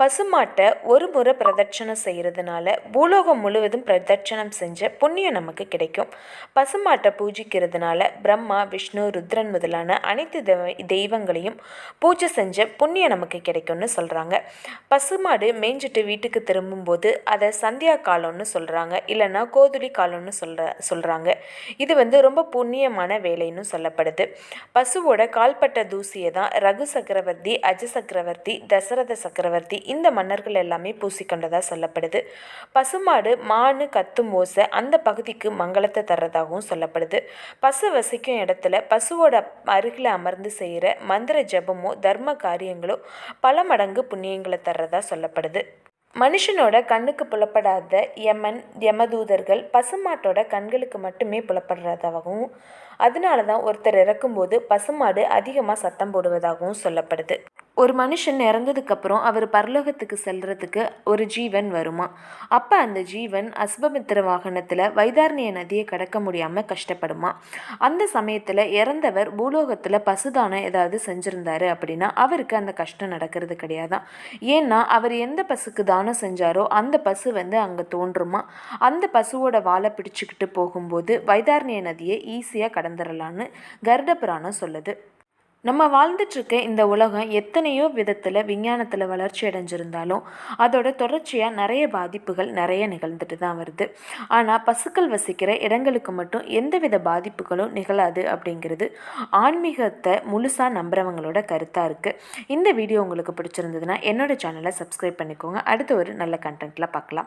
பசுமாட்டை ஒரு முறை பிரதட்சணம் செய்கிறதுனால பூலோகம் முழுவதும் பிரதட்சணம் செஞ்ச புண்ணியம் நமக்கு கிடைக்கும். பசுமாட்டை பூஜிக்கிறதுனால பிரம்மா விஷ்ணு ருத்ரன் முதலான அனைத்து தெய்வங்களையும் பூஜை செஞ்ச புண்ணியம் நமக்கு கிடைக்கும்னு சொல்கிறாங்க பசுமாடு மேய்ஞ்சிட்டு வீட்டுக்கு திரும்பும்போது அதை சந்தியா காலம்னு சொல்கிறாங்க இல்லைன்னா கோதுளி காலம்னு சொல்கிற சொல்கிறாங்க இது வந்து ரொம்ப புண்ணியமான வேலைன்னு சொல்லப்படுது. பசுவோட கால்பட்ட தூசியை தான் ரகு சக்கரவர்த்தி அஜ சக்கரவர்த்தி தசரத சக்கரவர்த்தி இந்த மன்னர்கள் எல்லாமே பூசிக்கொண்டதாக சொல்லப்படுது. பசுமாடு மானு கத்தும் ஓசை அந்த பகுதிக்கு மங்களத்தை தர்றதாகவும் சொல்லப்படுது. பசு வசிக்கும் இடத்துல பசுவோட அருகில் அமர்ந்து செய்கிற மந்திர ஜபமோ தர்ம காரியங்களோ பல மடங்கு புண்ணியங்களை தர்றதா சொல்லப்படுது. மனுஷனோட கண்ணுக்கு புலப்படாத யமன் யமதூதர்கள் பசுமாட்டோட கண்களுக்கு மட்டுமே புலப்படுறதாகவும் அதனால தான் ஒருத்தர் இறக்கும்போது பசுமாடு அதிகமாக சத்தம் போடுவதாகவும் சொல்லப்படுது. ஒரு மனுஷன் இறந்ததுக்கப்புறம் அவர் பரலோகத்துக்கு செல்றதுக்கு ஒரு ஜீவன் வருமா? அப்போ அந்த ஜீவன் அஸ்பமித்திர வாகனத்தில் வைதாரணிய நதியை கடக்க முடியாமல் கஷ்டப்படுமா? அந்த சமயத்தில் இறந்தவர் பூலோகத்தில் பசுதானம் ஏதாவது செஞ்சுருந்தாரு அப்படின்னா அவருக்கு அந்த கஷ்டம் நடக்கிறது கிடையாதான் ஏன்னா அவர் எந்த பசுக்கு தானம் செஞ்சாரோ அந்த பசு வந்து அங்கே தோன்றுமா? அந்த பசுவோட வாழை பிடிச்சிக்கிட்டு போகும்போது வைதாரணிய நதியை ஈஸியாக கடந்துடலான்னு கருட புராணம் சொல்லுது. நம்ம வாழ்ந்துட்டுருக்க இந்த உலகம் எத்தனையோ விதத்தில் விஞ்ஞானத்தில் வளர்ச்சி அடைஞ்சிருந்தாலும் அதோட தொடர்ச்சியாக நிறைய பாதிப்புகள் நிறைய நிகழ்ந்துட்டு தான் வருது. ஆனால் பசுக்கள் வசிக்கிற இடங்களுக்கு மட்டும் எந்தவித பாதிப்புகளும் நிகழாது அப்படிங்கிறது ஆன்மீகத்தை முழுசாக நம்புகிறவங்களோட கருத்தாக இருக்குது இந்த வீடியோ உங்களுக்கு பிடிச்சிருந்ததுன்னா என்னோட சேனலை சப்ஸ்கிரைப் பண்ணிக்கோங்க. அடுத்த ஒரு நல்ல கண்டென்ட்டில் பார்க்கலாம்.